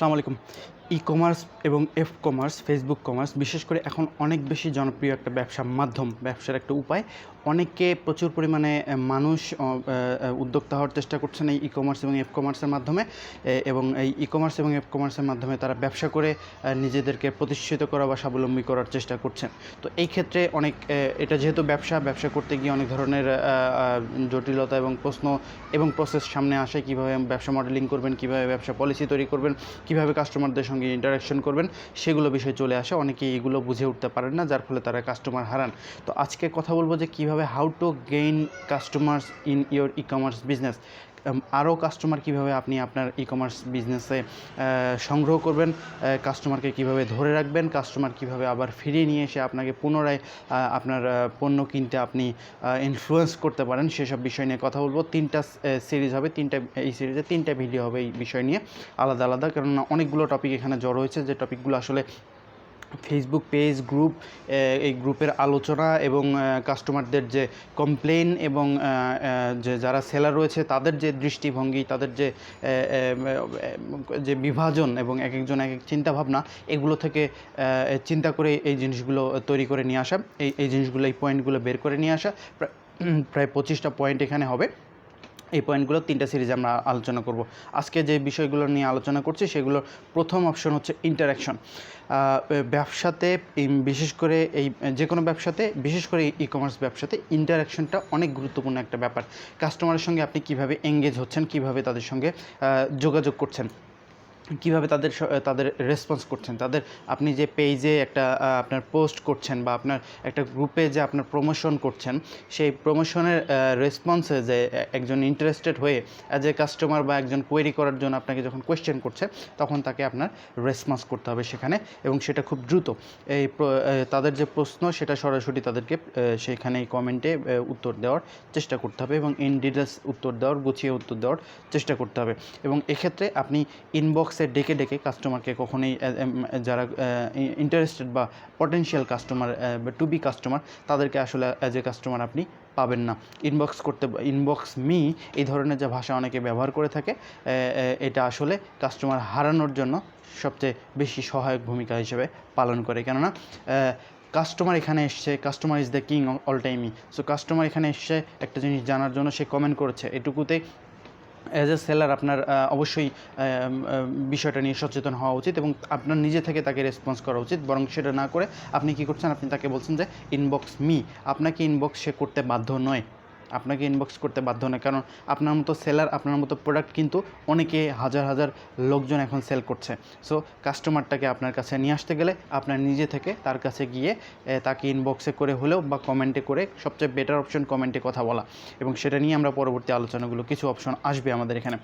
আসসালামু আলাইকুম। ই কমার্স এবং এফ কমার্স ফেসবুক কমার্স বিশেষ করে এখন অনেক বেশি জনপ্রিয় একটা ব্যবসা মাধ্যম, ব্যবসার একটা উপায়। অনেকে প্রচুর পরিমাণে মানুষ উদ্যোক্তা হওয়ার চেষ্টা করছেন এই ই কমার্স এবং এফ কমার্সের মাধ্যমে। এবং এই ই কমার্স এবং এফ কমার্সের মাধ্যমে তারা ব্যবসা করে নিজেদেরকে প্রতিষ্ঠিত করা বা স্বাবলম্বী করার চেষ্টা করছেন। তো এই ক্ষেত্রে অনেক এটা যেহেতু ব্যবসা ব্যবসা করতে গিয়ে অনেক ধরনের জটিলতা এবং প্রশ্ন এবং প্রসেস সামনে আসে, কীভাবে ব্যবসা মডেলিং করবেন, কীভাবে ব্যবসা পলিসি তৈরি করবেন, কীভাবে কাস্টমারদের সঙ্গে ইন্টারাকশন করবেন, সেগুলো বিষয়ে চলে আসে। অনেকে এগুলো বুঝে উঠতে পারেন না, যার ফলে তারা কাস্টমার হারান। তো আজকে কথা বলব যে কীভাবে how to gain customers in your e commerce business আরও কাস্টমার কীভাবে আপনি আপনার ই কমার্স বিজনেসে সংগ্রহ করবেন কাস্টমারকে কীভাবে ধরে রাখবেন কাস্টমার কীভাবে আবার ফিরিয়ে নিয়ে এসে আপনাকে পুনরায় আপনার পণ্য কিনতে আপনি ইনফ্লুয়েন্স করতে পারেন, সেসব বিষয় নিয়ে কথা বলব। তিনটা সিরিজ হবে, তিনটা, এই সিরিজে তিনটা ভিডিও হবে এই বিষয় নিয়ে আলাদা আলাদা। কেননা অনেকগুলো টপিক এখানে জড়ো হয়েছে। যে টপিকগুলো আসলে ফেসবুক পেজ গ্রুপ এই গ্রুপের আলোচনা এবং কাস্টমারদের যে কমপ্লেন এবং যে যারা সেলার রয়েছে, তাদের যে দৃষ্টিভঙ্গি, তাদের যে যে বিভাজন এবং এক একজন এক এক চিন্তাভাবনা, এগুলো থেকে চিন্তা করে এই জিনিসগুলো তৈরি করে নিয়ে আসা। এই এই জিনিসগুলো, এই পয়েন্টগুলো বের করে নিয়ে আসা। প্রায় পঁচিশটা পয়েন্ট এখানে হবে। এই পয়েন্টগুলো তিনটা সিরিজে আমরা আলোচনা করব। আজকে যে বিষয়গুলো নিয়ে আলোচনা করছি, সেগুলোর প্রথম অপশন হচ্ছে ইন্টারাকশন ব্যবসাতে বিশেষ করে এই, যে কোনো ব্যবসাতে, বিশেষ করে ই কমার্স ব্যবসাতে ইন্টারাকশনটা অনেক গুরুত্বপূর্ণ একটা ব্যাপার। কাস্টমারের সঙ্গে আপনি কীভাবে এঙ্গেজ হচ্ছেন, কীভাবে তাদের সঙ্গে যোগাযোগ করছেন। কীভাবে তাদের তাদের রেসপন্স করছেন? তাদের আপনি যে পেজে একটা আপনার পোস্ট করছেন বা আপনার একটা গ্রুপে যে আপনার প্রমোশন করছেন, সেই প্রমোশনের রেসপন্সে যে একজন ইন্টারেস্টেড হয়ে অ্যাজ এ কাস্টমার বা একজন কোয়েরি করার জন্য আপনাকে যখন কোয়েশ্চেন করছে, তখন তাকে আপনার রেসপন্স করতে হবে সেখানে এবং সেটা খুব দ্রুত। এই তাদের যে প্রশ্ন, সেটা সরাসরি তাদেরকে সেখানে কমেন্টে উত্তর দেওয়ার চেষ্টা করতে হবে এবং ইন ডিটেলস উত্তর দেওয়ার, গুছিয়ে উত্তর দেওয়ার চেষ্টা করতে হবে। এবং এক্ষেত্রে আপনি ইনবক্সে ডেকে ডেকে কাস্টমারকে কখনোই যারা ইন্টারেস্টেড বা potential customer to be customer তাদেরকে আসলে অ্যাজ এ কাস্টমার আপনি পাবেন না। ইনবক্স করতে ইনবক্স মি এই ধরনের যে ভাষা অনেকে ব্যবহার করে থাকে এটা আসলে কাস্টমার হারানোর জন্য সবচেয়ে বেশি সহায়ক ভূমিকা হিসেবে পালন করে। কেননা কাস্টমার এখানে এসছে customer is the king all টাইমই সো কাস্টমার এখানে এসছে একটা জিনিস জানার জন্য সে কমেন্ট করেছে। এটুকুতে অ্যাজ এ সেলার আপনার অবশ্যই বিষয়টা নিয়ে সচেতন হওয়া উচিত এবং আপনার নিজে থেকে তাকে রেসপন্স করা উচিত। বরং সেটা না করে আপনি কি করছেন? আপনি তাকে বলছেন যে ইনবক্স মি আপনাকে ইনবক্স সে করতে বাধ্য নয়। আপনাকে ইনবক্স করতে বাধ্য নয়। কারণ আপনার মতো সেলার আপনার মতো প্রোডাক্ট কিন্তু অনেকে হাজার হাজার লোকজন এখন সেল করছে। সো কাস্টমারটাকে আপনার কাছে নিয়ে আসতে গেলে আপনার নিজে থেকে তার কাছে গিয়ে তাকে ইনবক্সে করে হলেও বা কমেন্টে করে সবচেয়ে বেটার অপশন কমেন্টে কথা বলা। এবং সেটা নিয়ে আমরা পরবর্তী আলোচনাগুলো, কিছু অপশন আসবে আমাদের এখানে।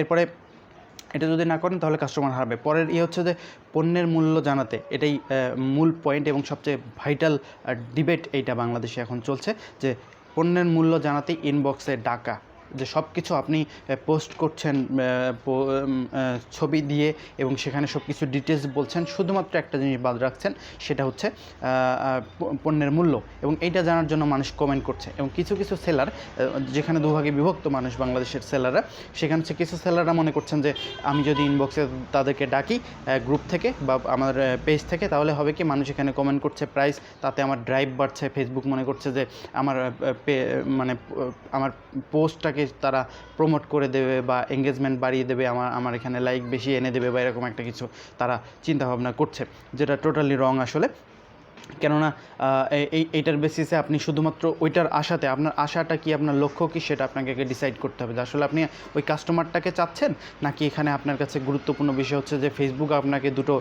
এরপরে এটা যদি না করেন তাহলে কাস্টমার হারবে। পরের ইয়ে হচ্ছে যে পণ্যের মূল্য জানাতে এটাই মূল পয়েন্ট এবং সবচেয়ে ভাইটাল ডিবেট এইটা বাংলাদেশে এখন চলছে যে পণ্যের মূল্য জানাতে ইনবক্সে ডাকা। যে সব কিছু আপনি পোস্ট করছেন ছবি দিয়ে এবং সেখানে সব কিছু ডিটেলস বলছেন, শুধুমাত্র একটা জিনিস বাদ রাখছেন, সেটা হচ্ছে পণ্যের মূল্য এবং এইটা জানার জন্য মানুষ কমেন্ট করছে এবং কিছু কিছু সেলার যেখানে দুভাগে বিভক্ত মানুষ বাংলাদেশের সেলাররা সেখানে হচ্ছে কিছু সেলাররা মনে করছেন যে, আমি যদি ইনবক্সে তাদেরকে ডাকি গ্রুপ থেকে বা আমার পেজ থেকে, তাহলে হবে কি মানুষ এখানে কমেন্ট করছে প্রাইস তাতে আমার ড্রাইভ বাড়ছে। ফেসবুক মনে করছে যে, আমার মানে আমার পোস্টটাকে তারা প্রমোট করে দেবে বা এঙ্গেজমেন্ট বাড়িয়ে দেবে, আমার আমার এখানে লাইক বেশি এনে দেবে বা এরকম একটা কিছু তারা চিন্তাভাবনা করছে, যেটা টোটালি রং আসলে। কেননা এই- এই, এইটার বেসিসে আপনি শুধুমাত্র ওইটার আশাতে, আপনার আশাটা কি, আপনার লক্ষ্য কি, সেটা আপনাকে ডিসাইড করতে হবে। আসলে আপনি ওই কাস্টমারটাকে চাচ্ছেন, নাকি এখানে আপনার কাছে গুরুত্বপূর্ণ বিষয় হচ্ছে যে ফেসবুক আপনাকে দুটো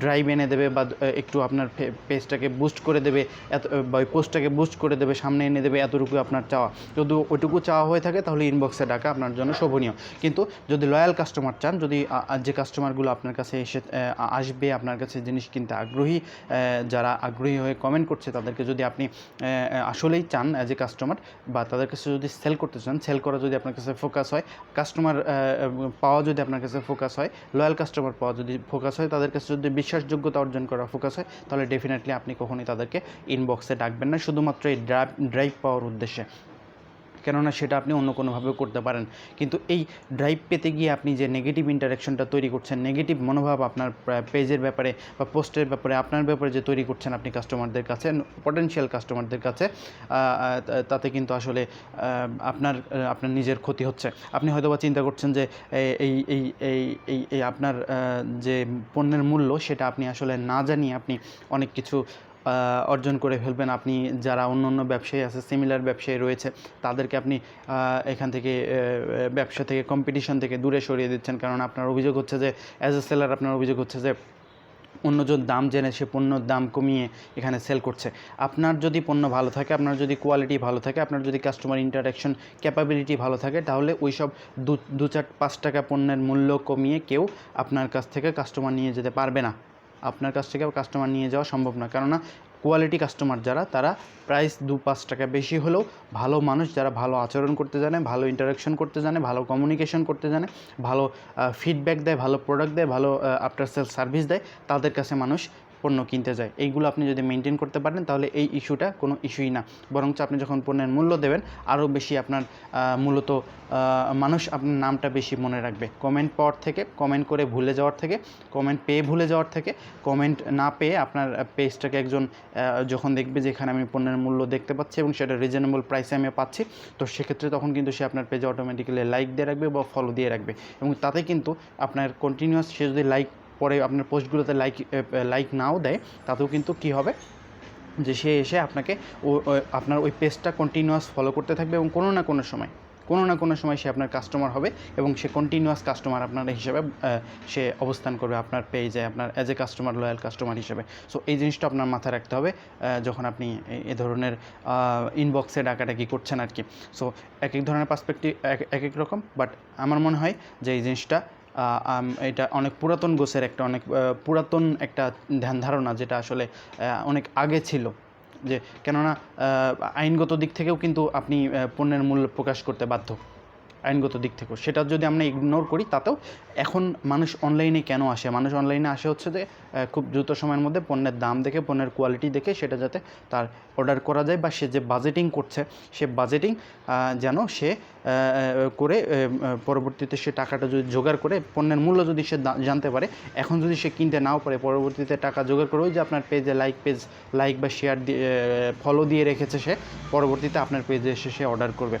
ড্রাইভ এনে দেবে বা একটু আপনার পেজটাকে বুস্ট করে দেবে, এত, বা ওই পোস্টটাকে বুস্ট করে দেবে, সামনে এনে দেবে এতটুকু আপনার চাওয়া। যদি ওইটুকু চাওয়া হয়ে থাকে, তাহলে ইনবক্সে ডাকা আপনার জন্য শোভনীয়। কিন্তু যদি লয়াল কাস্টমার চান, যদি যে কাস্টমারগুলো আপনার কাছে এসে আসবে, আপনার কাছে জিনিস কিনতে আগ্রহী যারা আগ্রহী হয়ে কমেন্ট করছে, তাদেরকে যদি আপনি আসলেই চান অ্যাজ এ কাস্টমার বা তাদের কাছে যদি সেল করতে চান সেল করা যদি আপনার কাছে ফোকাস হয় কাস্টমার পাওয়া যদি আপনার কাছে ফোকাস হয় লয়াল কাস্টমার পাওয়া যদি ফোকাস হয়, তাদের কাছে যদি বিশ্বাসযোগ্যতা অর্জন করা ফোকাস হয়, তাহলে ডেফিনেটলি আপনি কখনোই তাদেরকে ইনবক্সে ডাকবেন না। শুধুমাত্র এই ড্রাইভ ড্রাইভ পাওয়ার উদ্দেশ্যে। কেননা সেটা আপনি অন্য কোনোভাবে করতে পারেন। কিন্তু এই ড্রাইভ পেতে গিয়ে আপনি যে নেগেটিভ ইন্টারাকশনটা তৈরি করছেন নেগেটিভ মনোভাব আপনার পেজের ব্যাপারে বা পোস্টের ব্যাপারে, আপনার ব্যাপারে যে তৈরি করছেন আপনি কাস্টমারদের কাছে পটেনশিয়াল কাস্টমারদের কাছে তাতে কিন্তু আসলে আপনার আপনার নিজের ক্ষতি হচ্ছে। আপনি হয়তো বা চিন্তা করছেন যে এই এই এই এই আপনার যে পণ্যের মূল্য, সেটা আপনি আসলে না জানিয়ে আপনি অনেক কিছু অর্জন করে ফেলবেন। আপনি যারা অন্য অন্য ব্যবসায়ী আছে সিমিলার ব্যবসায়ী রয়েছে, তাদেরকে আপনি এখান থেকে ব্যবসা থেকে কম্পিটিশন থেকে দূরে সরিয়ে দিচ্ছেন। কারণ আপনার অভিযোগ হচ্ছে যে অ্যাজ এ সেলার আপনার অভিযোগ হচ্ছে যে, অন্যজন দাম জেনে সে পণ্যর দাম কমিয়ে এখানে সেল করছে। আপনার যদি পণ্য ভালো থাকে, আপনার যদি কোয়ালিটি ভালো থাকে, আপনার যদি কাস্টমার ইন্টারাকশন ক্যাপাবিলিটি ভালো থাকে, তাহলে ওই সব দু চার পাঁচ টাকা পণ্যের মূল্য কমিয়ে কেউ আপনার কাছ থেকে কাস্টমার নিয়ে যেতে পারবে না। আপনার কাছ থেকে কাস্টমার নিয়ে যাওয়া সম্ভব না কেননা কোয়ালিটি কাস্টমার যারা, তারা প্রাইস দু পাঁচ টাকা বেশি হলেও ভালো মানুষ, যারা ভালো আচরণ করতে জানে, ভালো ইন্টারাকশন করতে জানে, ভালো কমিউনিকেশন করতে জানে, ভালো ফিডব্যাক দেয়, ভালো প্রোডাক্ট দেয়, ভালো আফটার সেল সার্ভিস দেয়, তাদের কাছে মানুষ পণ্য কিনতে যায়। এইগুলো আপনি যদি মেনটেন করতে পারেন, তাহলে এই ইস্যুটা কোনো ইস্যুই না। বরঞ্চ আপনি যখন পণ্যের মূল্য দেবেন, আরও বেশি আপনার মূলত মানুষ আপনার নামটা বেশি মনে রাখবে। কমেন্ট পাওয়ার থেকে কমেন্ট করে ভুলে যাওয়ার থেকে কমেন্ট পেয়ে ভুলে যাওয়ার থেকে কমেন্ট না পেয়ে আপনার পেজটাকে একজন যখন দেখবে যে এখানে আমি পণ্যের মূল্য দেখতে পাচ্ছি এবং সেটা রিজনেবল প্রাইসে আমি পাচ্ছি, তো সেক্ষেত্রে তখন কিন্তু সে আপনার পেজে অটোমেটিক্যালি লাইক দিয়ে রাখবে বা ফলো দিয়ে রাখবে। এবং তাতে কিন্তু আপনার কন্টিনিউয়াস সে যদি লাইক পরে আপনার পোস্টগুলোতে লাইক লাইক নাও দেয়, তাতেও কিন্তু কী হবে? যে সে এসে আপনাকে ও আপনার ওই পেজটা কন্টিনিউয়াস ফলো করতে থাকবে এবং কোনো না কোনো সময়, কোনো না কোনো সময় সে আপনার কাস্টমার হবে এবং সে কন্টিনিউয়াস কাস্টমার আপনার হিসাবে সে অবস্থান করবে আপনার পেজে আপনার as a customer loyal customer হিসেবে। সো এই জিনিসটা আপনার মাথায় রাখতে হবে যখন আপনি এ- ধরনের ইনবক্সে ডাকাডাকি করছেন আর কি সো এক এক ধরনের পার্সপেক্টিভ এক এক রকম বাট আমার মনে হয় যে এই জিনিসটা এটা অনেক পুরাতন গোছের একটা, অনেক পুরাতন একটা ধ্যান ধারণা যেটা আসলে অনেক আগে ছিল। যে কেননা আইনগত দিক থেকেও কিন্তু আপনি পণ্যের মূল্য প্রকাশ করতে বাধ্য। আইনগত দিক থেকেও। সেটা যদি আমরা ইগনোর করি, তাতেও এখন মানুষ অনলাইনে কেন আসে? মানুষ অনলাইনে আসে হচ্ছে যে খুব দ্রুত সময়ের মধ্যে পণ্যের দাম দেখে, পণ্যের কোয়ালিটি দেখে সেটা যাতে তার অর্ডার করা যায় বা সে যে বাজেটিং করছে, সে বাজেটিং যেন সে করে পরবর্তীতে সে টাকাটা যদি জোগাড় করে, পণ্যের মূল্য যদি সে জানতে পারে, এখন যদি সে কিনতে নাও পারে, পরবর্তীতে টাকা জোগাড় করে, ওই যে আপনার পেজে লাইক পেজ লাইক বা শেয়ার দিয়ে ফলো দিয়ে রেখেছে সে, পরবর্তীতে আপনার পেজে এসে সে অর্ডার করবে।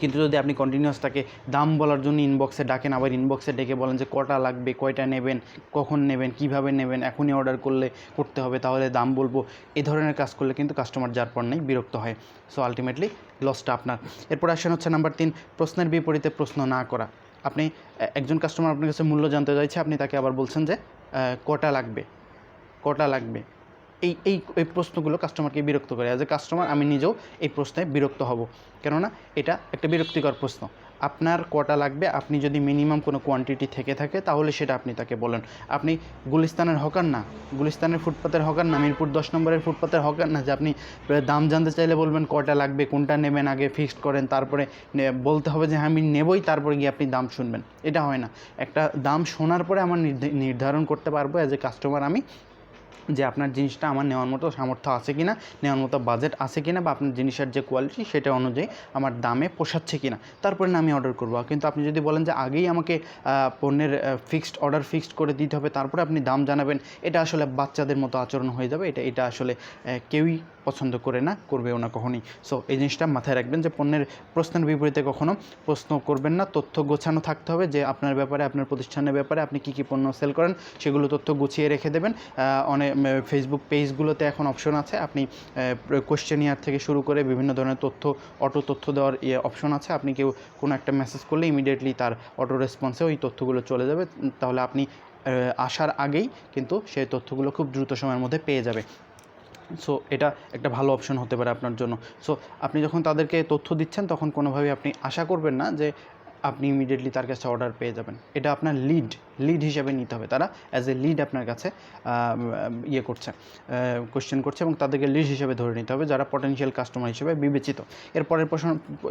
কিন্তু যদি আপনি কন্টিনিউয়াস তাকে দাম বলার জন্য ইনবক্সে ডাকেন, আবার ইনবক্সে ডেকে বলেন যে কটা লাগবে, কয়টা নেবেন, কখন নেবেন, কীভাবে নেবেন, এখনই অর্ডার করলে করতে হবে, তাহলে দাম বলব। এ ধরনের কাজ করলে কিন্তু কাস্টমার যার পর নেই বিরক্ত হয়। সো আলটিমেটলি লসটা আপনার। এরপর আসেন হচ্ছে নাম্বার তিন, প্রশ্নের বিপরীতে প্রশ্ন না করা। আপনি একজন কাস্টমার আপনার কাছে মূল্য জানতে চাইছে, আপনি তাকে আবার বলছেন যে কটা লাগবে? কটা লাগবে? এই এই এই প্রশ্নগুলো কাস্টমারকে বিরক্ত করে। অ্যাজ এ কাস্টমার আমি নিজেও এই প্রশ্নে বিরক্ত হব। কেননা, এটা একটা বিরক্তিকর প্রশ্ন। আপনার কটা লাগবে? আপনি যদি মিনিমাম কোনো কোয়ান্টিটি থেকে থাকে, তাহলে সেটা আপনি তাকে বলেন। আপনি গুলিস্তানের হকার না? গুলিস্তানের ফুটপাতের হকার না? মিরপুর দশ নম্বরের ফুটপাতের হকার না? যে আপনি দাম জানতে চাইলে বলবেন কটা লাগবে, কোনটা নেবেন আগে ফিক্সড করেন, তারপরে বলতে হবে যে হ্যাঁ আমি নেবই, তারপরে গিয়ে আপনি দাম শুনবেন। এটা হয় না। একটা দাম শোনার পরে আমার নির্ধা- নির্ধারণ করতে পারব। অ্যাজ এ কাস্টমার আমি যে আপনার জিনিসটা আমার নেওয়ার মতো সামর্থ্য আছে কি না নেওয়ার মতো বাজেট আছে কি না বা আপনার জিনিসের যে কোয়ালিটি সেটা অনুযায়ী আমার দামে পোষাচ্ছে কি না তারপরে না আমি অর্ডার করব। কিন্তু আপনি যদি বলেন যে আগেই আমাকে পণ্যের ফিক্সড অর্ডার ফিক্সড করে দিতে হবে, তারপরে আপনি দাম জানাবেন, এটা আসলে বাচ্চাদের মতো আচরণ হয়ে যাবে, এটা এটা আসলে কেউই পছন্দ করে না, করবেও না কখনই। সো এই জিনিসটা মাথায় রাখবেন যে পণ্যের প্রশ্নের বিপরীতে কখনো প্রশ্ন করবেন না। তথ্য গোছানো থাকতে হবে যে আপনার ব্যাপারে, আপনার প্রতিষ্ঠানের ব্যাপারে আপনি কী কী পণ্য সেল করেন, সেগুলো তথ্য গুছিয়ে রেখে দেবেন। অনেক ফেসবুক পেজগুলোতে এখন অপশন আছে। আপনি কোশ্চেনিয়ার থেকে শুরু করে বিভিন্ন ধরনের তথ্য অটো তথ্য দেওয়ার ইয়ে অপশন আছে। আপনি কেউ কোনো একটা মেসেজ করলে ইমিডিয়েটলি তার অটো রেসপন্সে ওই তথ্যগুলো চলে যাবে। তাহলে আপনি আসার আগেই কিন্তু সেই তথ্যগুলো খুব দ্রুত সময়ের মধ্যে পেয়ে যাবে। সো এটা একটা ভালো অপশন হতে পারে আপনার জন্য। সো আপনি যখন তাদেরকে তথ্য দিচ্ছেন, তখন কোনোভাবেই আপনি আশা করবেন না যে আপনি ইমিডিয়েটলি তার কাছে অর্ডার পেয়ে যাবেন। এটা আপনার লিড লিড হিসেবে নিতে হবে তারা অ্যাজ এ লিড আপনার কাছে ইয়ে করছে কোশ্চেন করছে এবং তাদেরকে লিড হিসেবে ধরে নিতে হবে যারা পটেনশিয়াল কাস্টমার হিসেবে বিবেচিত। এরপরের প্রশ্ন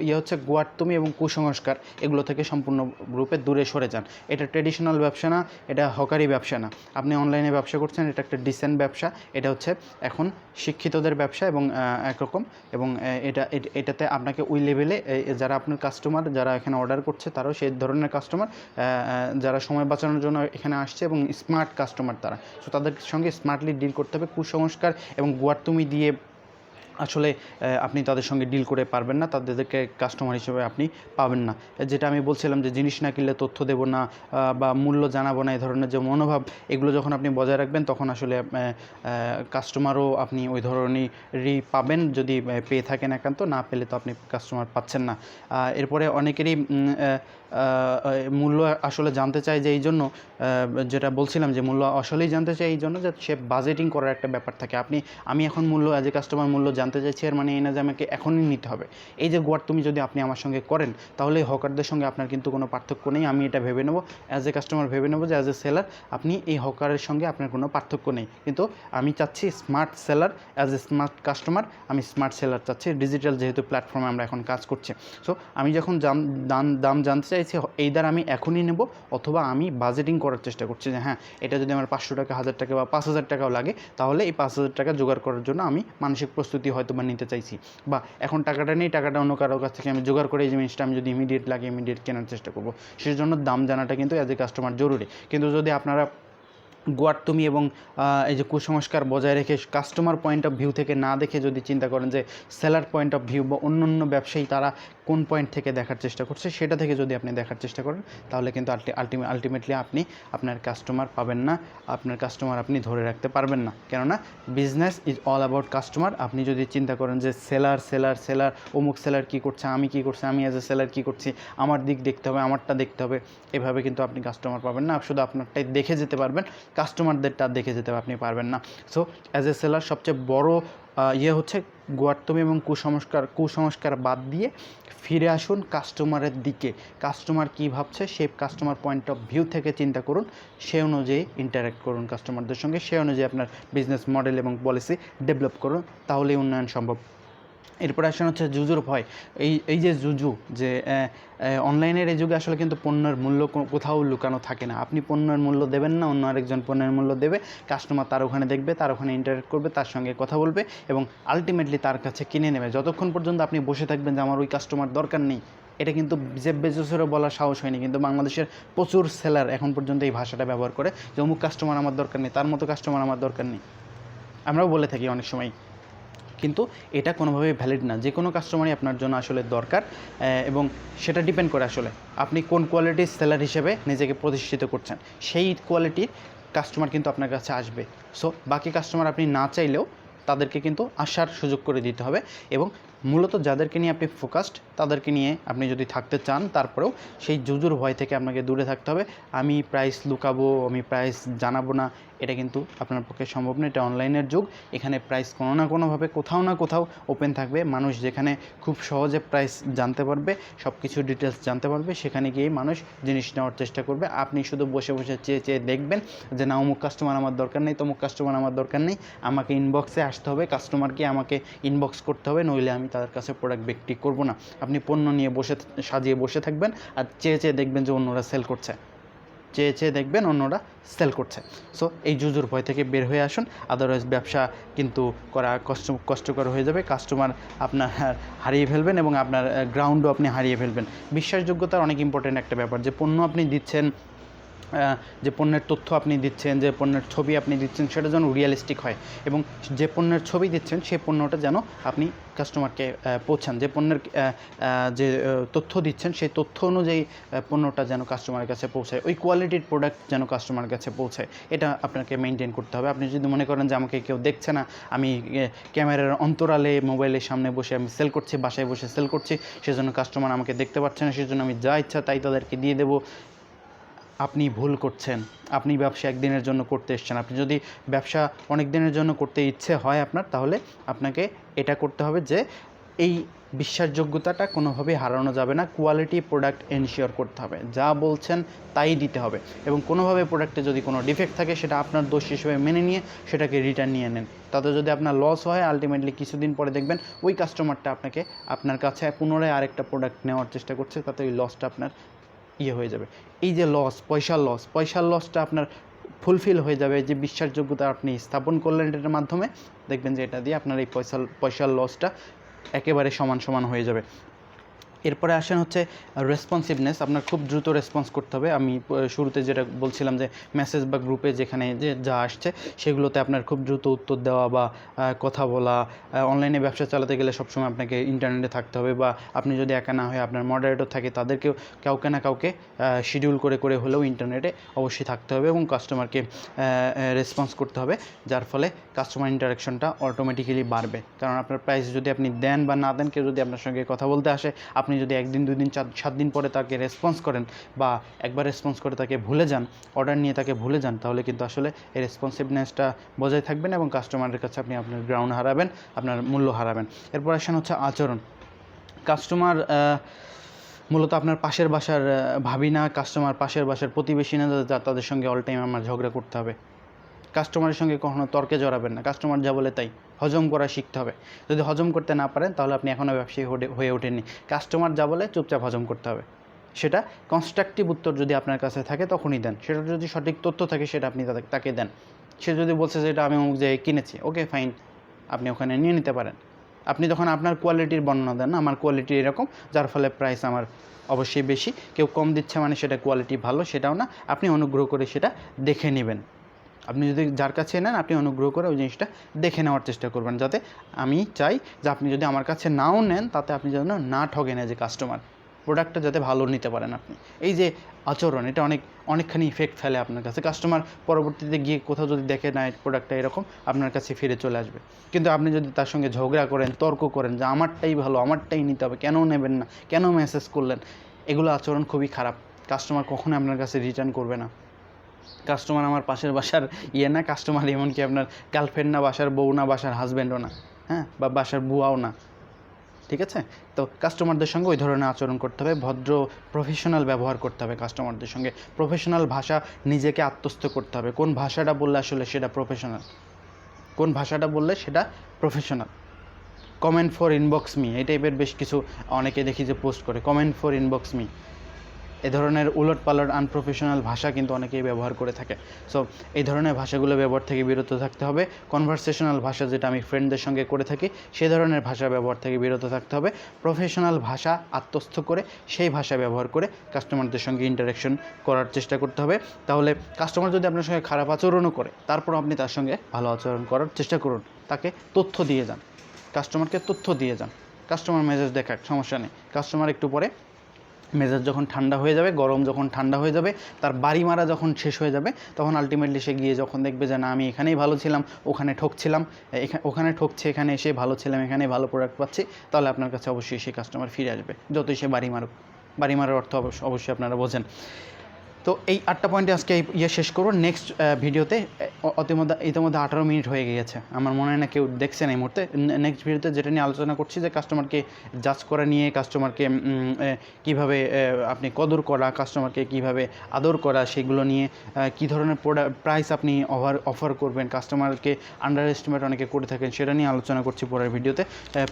ইয়ে হচ্ছে গোয়ার্তমি এবং কুসংস্কার, এগুলো থেকে সম্পূর্ণ রূপে দূরে সরে যান। এটা ট্রেডিশনাল ব্যবসা না, এটা হকারি ব্যবসা না। আপনি অনলাইনে ব্যবসা করছেন, এটা একটা ডিসেন্ট ব্যবসা। এটা হচ্ছে এখন শিক্ষিতদের ব্যবসা এবং একরকম এবং এটা এটাতে আপনাকে ওই লেভেলে যারা আপনার কাস্টমার যারা এখানে অর্ডার করছে তারাও সেই ধরনের কাস্টমার যারা সময় বাঁচানোর জন্য এখানে আসছে এবং স্মার্ট কাস্টমার তারা। সো তাদের সঙ্গে স্মার্টলি ডিল করতে হবে, কুসংস্কার এবং গোয়ার্তুমি দিয়ে আসলে আপনি তাদের সঙ্গে ডিল করে পারবেন না, তাদেরকে কাস্টমার হিসেবে আপনি পাবেন না। যেটা আমি বলছিলাম যে, জিনিস না কিনলে তথ্য দেবো না বা মূল্য জানাব না, এই ধরনের যে মনোভাব, এগুলো যখন আপনি বজায় রাখবেন, তখন আসলে কাস্টমারও আপনি ওই ধরনেরই পাবেন। যদি পেয়ে থাকেন একান্ত, না পেলে তো আপনি কাস্টমার পাচ্ছেন না। এরপরে অনেকেরই মূল্য আসলে জানতে চাই যে এই জন্য যেটা বলছিলাম যে মূল্য আসলেই জানতে চাই এই জন্য যে সে বাজেটিং করার একটা ব্যাপার থাকে। আপনি, আমি এখন মূল্য অ্যাজ এ কাস্টমার মূল্য জানতে চাইছি এর মানে এই না যে আমাকে এখনই নিতে হবে। এই যে গোয়ার তুমি যদি আপনি আমার সঙ্গে করেন, তাহলে হকারদের সঙ্গে আপনার কিন্তু কোনো পার্থক্য নেই। আমি এটা ভেবে নেব অ্যাজ এ কাস্টমার ভেবে নেব যে অ্যাজ এ সেলার আপনি এই হকারের সঙ্গে আপনার কোনো পার্থক্য নেই। কিন্তু আমি চাচ্ছি smart seller as a smart customer আমি স্মার্ট সেলার চাচ্ছি। ডিজিটাল যেহেতু প্ল্যাটফর্মে আমরা এখন কাজ করছি। সো আমি যখন দাম দাম জানতে চাইছি দ্বারা আমি এখনই নেব অথবা আমি বাজেটিং করার চেষ্টা করছি যে হ্যাঁ এটা যদি আমার পাঁচশো টাকা, হাজার টাকা বা পাঁচ হাজার টাকাও লাগে, তাহলে এই পাঁচ হাজার টাকা জোগাড় করার জন্য আমি মানসিক প্রস্তুতি হয়তো বা নিতে চাইছি। বা এখন টাকাটা নেই, টাকাটা অন্য কারোর কাছ থেকে আমি জোগাড় করে এই জিনিসটা আমি যদি ইমিডিয়েট লাগে ইমিডিয়েট কেনার চেষ্টা করব। সেই জন্য দাম জানাটা কিন্তু অ্যাজ এ কাস্টমার জরুরি। কিন্তু যদি আপনারা গোয়ার্তমি এবং এই যে কুসংস্কার বজায় রেখে কাস্টমার পয়েন্ট অফ ভিউ থেকে না দেখে যদি চিন্তা করেন যে সেলার পয়েন্ট অফ ভিউ বা অন্য অন্য ব্যবসায়ী তারা কোন পয়েন্ট থেকে দেখার চেষ্টা করছে সেটা থেকে যদি আপনি দেখার চেষ্টা করেন, তাহলে কিন্তু আলটিমে আলটিমেটলি আপনি আপনার কাস্টমার পাবেন না, আপনার কাস্টমার আপনি ধরে রাখতে পারবেন না। কেননা business is all about customer আপনি যদি চিন্তা করেন যে সেলার সেলার সেলার অমুক সেলার কী করছে, আমি কী করছি, আমি অ্যাজ এ সেলার কী করছি, আমার দিক দেখতে হবে, আমারটা দেখতে হবে, এভাবে কিন্তু আপনি কাস্টমার পাবেন না। শুধু আপনারটাই দেখে যেতে পারবেন কাস্টমারদেরটা দেখে যেতে আপনি পারবেন না। সো অ্যাজ এ সেলার সবচেয়ে বড় ইয়ে হচ্ছে গোয়ার্তমি এবং কুসংস্কার কুসংস্কার বাদ দিয়ে ফিরে আসুন কাস্টমারের দিকে। কাস্টমার কী ভাবছে? সেই কাস্টমার পয়েন্ট অফ ভিউ থেকে চিন্তা করুন। সে অনুযায়ী ইন্টারাক্ট করুন কাস্টমারদের সঙ্গে। সে অনুযায়ী আপনার বিজনেস মডেল এবং পলিসি ডেভেলপ করুন। তাহলেই উন্নয়ন সম্ভব। এরপরে আসেন হচ্ছে জুজুর ভয়। এই এই যে জুজু যে অনলাইনের এই যুগে আসলে কিন্তু পণ্যের মূল্য কোথাও লুকানো থাকে না। আপনি পণ্যের মূল্য দেবেন না, অন্য আরেকজন পণ্যের মূল্য দেবে কাস্টমার তার ওখানে দেখবে, তার ওখানে ইন্টারেক্ট করবে, তার সঙ্গে কথা বলবে এবং আলটিমেটলি তার কাছে কিনে নেবে। যতক্ষণ পর্যন্ত আপনি বসে থাকবেন যে আমার ওই কাস্টমার দরকার নেই, এটা কিন্তু জেব বেজোসেরও বলার সাহস হয়নি। কিন্তু বাংলাদেশের প্রচুর সেলার এখন পর্যন্ত এই ভাষাটা ব্যবহার করে যে, অমুক কাস্টমার আমার দরকার নেই, তার মতো কাস্টমার আমার দরকার নেই। আমরাও বলে থাকি অনেক সময়। কিন্তু এটা কোনোভাবেই ভ্যালিড না। যে কোনো কাস্টমারই আপনার জন্য আসলে দরকার এবং সেটা ডিপেন্ড করে আসলে আপনি কোন কোয়ালিটির সেলার হিসেবে নিজেকে প্রতিষ্ঠিত করছেন। সেই কোয়ালিটির কাস্টমার কিন্তু আপনার কাছে আসবে। সো বাকি কাস্টমার আপনি না চাইলেও তাদেরকে কিন্তু আসার সুযোগ করে দিতে হবে এবং মূলত যাদেরকে নিয়ে আপনি ফোকাসড তাদেরকে নিয়ে আপনি যদি থাকতে চান, তারপরেও সেই জুজুর ভয় থেকে আপনাকে দূরে থাকতে হবে। আমি প্রাইস লুকাবো, আমি প্রাইস জানাব না, এটা কিন্তু আপনার পক্ষে সম্ভব না এটা অনলাইনের যুগ, এখানে প্রাইস কোনো না কোনোভাবে কোথাও না কোথাও ওপেন থাকবে। মানুষ যেখানে খুব সহজে প্রাইস জানতে পারবে সব কিছু ডিটেলস জানতে পারবে, সেখানে গিয়েই মানুষ জিনিস নেওয়ার চেষ্টা করবে। আপনি শুধু বসে বসে চেয়ে চেয়ে দেখবেন যে, না, অমুক কাস্টমার আমার দরকার নেই, তমুক কাস্টমার আমার দরকার নেই। আমাকে ইনবক্সে আসতে হবে। কাস্টমারকে আমাকে ইনবক্স করতে হবে, নইলে আমি তাদের কাছে প্রোডাক্ট বিক্রি করব না। আপনি পণ্য নিয়ে বসে সাজিয়ে বসে থাকবেন আর চেয়ে চেয়ে দেখবেন যে অন্যরা সেল করছে। চেয়ে চেয়ে দেখবেন অন্যরা সেল করছে। সো এই জুজুর ভয় থেকে বের হয়ে আসুন। আদারওয়াইজ ব্যবসা কিন্তু করা কষ্ট, কষ্টকর হয়ে যাবে। কাস্টমার আপনার হারিয়ে ফেলবেন এবং আপনার গ্রাউন্ডও আপনি হারিয়ে ফেলবেন। বিশ্বাসযোগ্যতার অনেক ইম্পর্টেন্ট একটা ব্যাপার যে, পণ্য আপনি দিচ্ছেন যে পণ্যের তথ্য আপনি দিচ্ছেন, যে পণ্যের ছবি আপনি দিচ্ছেন, সেটা যেন রিয়েলিস্টিক হয় এবং যে পণ্যের ছবি দিচ্ছেন, সেই পণ্যটা যেন আপনি কাস্টমারকে পৌঁছান। যে পণ্যের যে তথ্য দিচ্ছেন, সেই তথ্য অনুযায়ী পণ্যটা যেন কাস্টমারের কাছে পৌঁছায়। ওই কোয়ালিটির প্রোডাক্ট যেন কাস্টমারের কাছে পৌঁছায়। এটা আপনাকে মেনটেন করতে হবে। আপনি যদি মনে করেন যে আমাকে কেউ দেখছে না, আমি ক্যামেরার অন্তরালে, মোবাইলের সামনে বসে আমি সেল করছি, বাসায় বসে সেল করছি, সেজন্য কাস্টমার আমাকে দেখতে পাচ্ছে না, সেজন্য আমি যা ইচ্ছা তাই তাদেরকে দিয়ে দেবো। আপনি ভুল করছেন, আপনি ব্যবসা একদিনের জন্য করতে এসছেন, আপনি যদি ব্যবসা অনেক দিনের জন্য করতে ইচ্ছে হয় আপনার, তাহলে আপনাকে এটা করতে হবে যে এই বিশ্বাসযোগ্যতাটা কোনোভাবেই হারানো যাবে না কোয়ালিটি প্রোডাক্ট এনশিওর করতে হবে, যা বলছেন তাই দিতে হবে এবং কোনোভাবে প্রোডাক্টে যদি কোনো ডিফেক্ট থাকে সেটা আপনার দোষ হিসেবে মেনে নিয়ে সেটাকে রিটার্ন নিয়ে নেন। তাতে যদি আপনার লস হয় আলটিমেটলি কিছুদিন পরে দেখবেন ওই কাস্টমারটা আপনাকে আপনার কাছে পুনরায় আরেকটা প্রোডাক্ট নেওয়ার চেষ্টা করছে, তাতে ওই লসটা আপনার ইয়ে হয়ে যাবে। এই যে লস পয়সার লস পয়সার লসটা আপনার ফুলফিল হয়ে যাবে, যে বিশ্বাসযোগ্যতা আপনি স্থাপন করলেন এটার মাধ্যমে, দেখবেন যে এটা দিয়ে আপনার এই পয়সা পয়সার লসটা একেবারে সমান সমান হয়ে যাবে। এরপরে আসেন হচ্ছে রেসপন্সিভনেস আপনার খুব দ্রুত রেসপন্স করতে হবে। আমি শুরুতে যেটা বলছিলাম যে মেসেজ বা গ্রুপে যেখানে যে যা আসছে, সেগুলোতে আপনার খুব দ্রুত উত্তর দেওয়া বা কথা বলা অনলাইনে ব্যবসা চালাতে গেলে সবসময় আপনাকে ইন্টারনেটে থাকতে হবে বা আপনি যদি একা না হয় আপনার মডারেটর থাকে, তাদেরকেও কাউকে না কাউকে শিডিউল করে করে হলেও ইন্টারনেটে অবশ্যই থাকতে হবে এবং কাস্টমারকে রেসপন্স করতে হবে, যার ফলে কাস্টমার ইন্টারাকশনটা অটোমেটিক্যালি বাড়বে। কারণ আপনার প্রাইস যদি আপনি দেন বা না দেন, কেউ যদি আপনার সঙ্গে কথা বলতে আসে, আপনি যদি একদিন দুই দিন চার, সাত দিন পরে তাকে রেসপন্স করেন বা একবার রেসপন্স করে তাকে ভুলে যান অর্ডার নিয়ে তাকে ভুলে যান, তাহলে কিন্তু আসলে এই রেসপন্সিভনেসটা বজায় থাকবেন এবং কাস্টমারের কাছে আপনি আপনার গ্রাউন্ড হারাবেন, আপনার মূল্য হারাবেন। এরপর আসেন হচ্ছে আচরণ। কাস্টমার মূলত আপনার পাশের বাসার ভাবি না কাস্টমার পাশের বাসার প্রতিবেশী না তাদের সঙ্গে অল টাইম আমার ঝগড়া করতে হবে। কাস্টমারের সঙ্গে কখনো তর্কে জড়াবেন না। কাস্টমার যা বলে তাই। হজম করা শিখতে হবে। যদি হজম করতে না পারেন, তাহলে আপনি এখনও ব্যবসায়ী হয়ে- ওঠেননি। কাস্টমার যা বলে চুপচাপ হজম করতে হবে। সেটা কনস্ট্রাকটিভ উত্তর যদি আপনার কাছে থাকে, তখনই দেন। সেটা যদি সঠিক তথ্য থাকে, সেটা আপনি তাকে দেন। সে যদি বলছে যে, এটা আমি অমুক জায়গায় কিনেছি। Okay, fine. আপনি ওখানে নিয়ে নিতে পারেন। আপনি তখন আপনার কোয়ালিটির বর্ণনা দেন, আমার কোয়ালিটি এরকম, যার ফলে প্রাইস আমার অবশ্যই বেশি। কেউ কম দিচ্ছে মানে সেটা কোয়ালিটি ভালো, সেটাও না। আপনি অনুগ্রহ করে সেটা দেখে নেবেন। আপনি যদি যার কাছে নেন, আপনি অনুগ্রহ করে ওই জিনিসটা দেখে নেওয়ার চেষ্টা করবেন। যাতে আমি চাই যে আপনি যদি আমার কাছে নাও নেন, তাতে আপনি যেন না ঠগেন যে কাস্টমার প্রোডাক্টটা যাতে ভালো নিতে পারেন আপনি। এই যে আচরণ, এটা অনেক, অনেকখানি ইফেক্ট ফেলে আপনার কাছে। কাস্টমার পরবর্তীতে গিয়ে কোথাও যদি দেখে না প্রোডাক্টটা এরকম, আপনার কাছে ফিরে চলে আসবে। কিন্তু আপনি যদি তার সঙ্গে ঝগড়া করেন, তর্ক করেন যে আমারটাই ভালো, আমারটাই নিতে হবে, কেন নেবেন না? কেন মেসেজ করলেন? এগুলো আচরণ খুবই খারাপ। কাস্টমার কখনো আপনার কাছে রিটার্ন করবে না। কাস্টমার আমার পাশের বাসার ইয়ে না কাস্টমার এমনকি আপনার গার্লফ্রেন্ড না, বাসার বউ না, বাসার হাজব্যান্ডও না হ্যাঁ? বা বাসার বুয়াও না, ঠিক আছে? তো কাস্টমারদের সঙ্গে ওই ধরনের আচরণ করতে হবে, ভদ্র প্রফেশনাল ব্যবহার করতে হবে কাস্টমারদের সঙ্গে। প্রফেশনাল ভাষা নিজেকে আত্মস্থ করতে হবে। কোন ভাষাটা বললে আসলে সেটা প্রফেশনাল কোন ভাষাটা বললে সেটা professional comment for inbox me এই টাইপের বেশ কিছু, অনেকে দেখি যে পোস্ট করে কমেন্ট ফর ইনবক্স মি এ ধরনের উলট পালট আনপ্রফেশনাল ভাষা কিন্তু অনেকেই ব্যবহার করে থাকে। সো এই ধরনের ভাষাগুলো ব্যবহার থেকে বিরত থাকতে হবে। কনভারসেশনাল ভাষা যেটা আমি ফ্রেন্ডদের সঙ্গে করে থাকি সেই ধরনের ভাষা ব্যবহার থেকে বিরত থাকতে হবে। প্রফেশনাল ভাষা আত্মস্থ করে, সেই ভাষা ব্যবহার করে কাস্টমারদের সঙ্গে ইন্টারাকশন করার চেষ্টা করতে হবে। তাহলে কাস্টমার যদি আপনার সঙ্গে খারাপ আচরণও করে তারপর আপনি তার সঙ্গে ভালো আচরণ করার চেষ্টা করুন। তাকে তথ্য দিয়ে যান। কাস্টমারকে তথ্য দিয়ে যান। কাস্টমার মেসেজ দেখাক, সমস্যা নেই। কাস্টমার একটু পরে মেজাজ যখন ঠান্ডা হয়ে যাবে, গরম যখন ঠান্ডা হয়ে যাবে, তার বাড়ি মারা যখন শেষ হয়ে যাবে, তখন আলটিমেটলি সে গিয়ে যখন দেখবে যে না, আমি এখানেই ভালো ছিলাম, ওখানে ঠকছিলাম এখানে ওখানে ঠকছে, এখানে এসে ভালো ছিলাম, এখানে ভালো প্রোডাক্ট পাচ্ছি, তাহলে আপনার কাছে অবশ্যই সেই কাস্টমার ফিরে আসবে, যতই সে বাড়ি মারুক বাড়ি মারার অর্থ অবশ্য অবশ্যই আপনারা বোঝেন। তো এই আটটা পয়েন্টে আজকে ইয়ে শেষ করব। নেক্সট ভিডিওতে অতিমধ্যে, ইতিমধ্যে আঠারো মিনিট হয়ে গিয়েছে। আমার মনে হয় না কেউ দেখছেন এই মুহূর্তে। নেক্সট ভিডিওতে যেটা নিয়ে আলোচনা করছি যে কাস্টমারকে জাজ করা নিয়ে কাস্টমারকে কীভাবে আপনি কদর করা কাস্টমারকে কীভাবে আদর করা, সেগুলো নিয়ে কী ধরনের প্রোডাক্ট প্রাইস আপনি অফার অফার করবেন কাস্টমারকে আন্ডার এস্টিমেট অনেকে করে থাকেন, সেটা নিয়ে আলোচনা করছি পরের ভিডিওতে।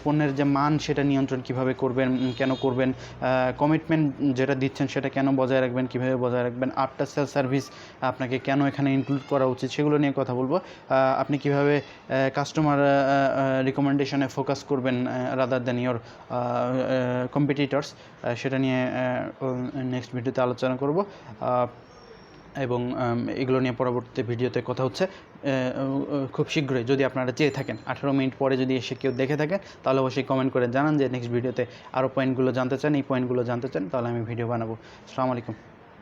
পণ্যের যে মান, সেটা নিয়ন্ত্রণ কীভাবে করবেন কেন করবেন কমিটমেন্ট যেটা দিচ্ছেন, সেটা কেন বজায় রাখবেন, কীভাবে বজায় রাখবেন আফটার সেল সার্ভিস আপনাকে কেন এখানে ইনক্লুড করা উচিত সেগুলো নিয়ে কথা বলব। আপনি কীভাবে কাস্টমার রিকমেন্ডেশনে ফোকাস করবেন রাদার দেন ইয়োর কম্পিটিটর্স সেটা নিয়ে নেক্সট ভিডিওতে আলোচনা করব। এবং এগুলো নিয়ে পরবর্তী ভিডিওতে কথা হচ্ছে। খুব শীঘ্রই যদি আপনারা চেয়ে থাকেন, আঠেরো মিনিট পরে যদি এসে কেউ দেখে থাকেন, তাহলে অবশ্যই কমেন্ট করে জানান যে নেক্সট ভিডিওতে আরও পয়েন্টগুলো জানতে চান, এই পয়েন্টগুলো জানতে চান, তাহলে আমি ভিডিও বানাবো। আসসালামু আলাইকুম।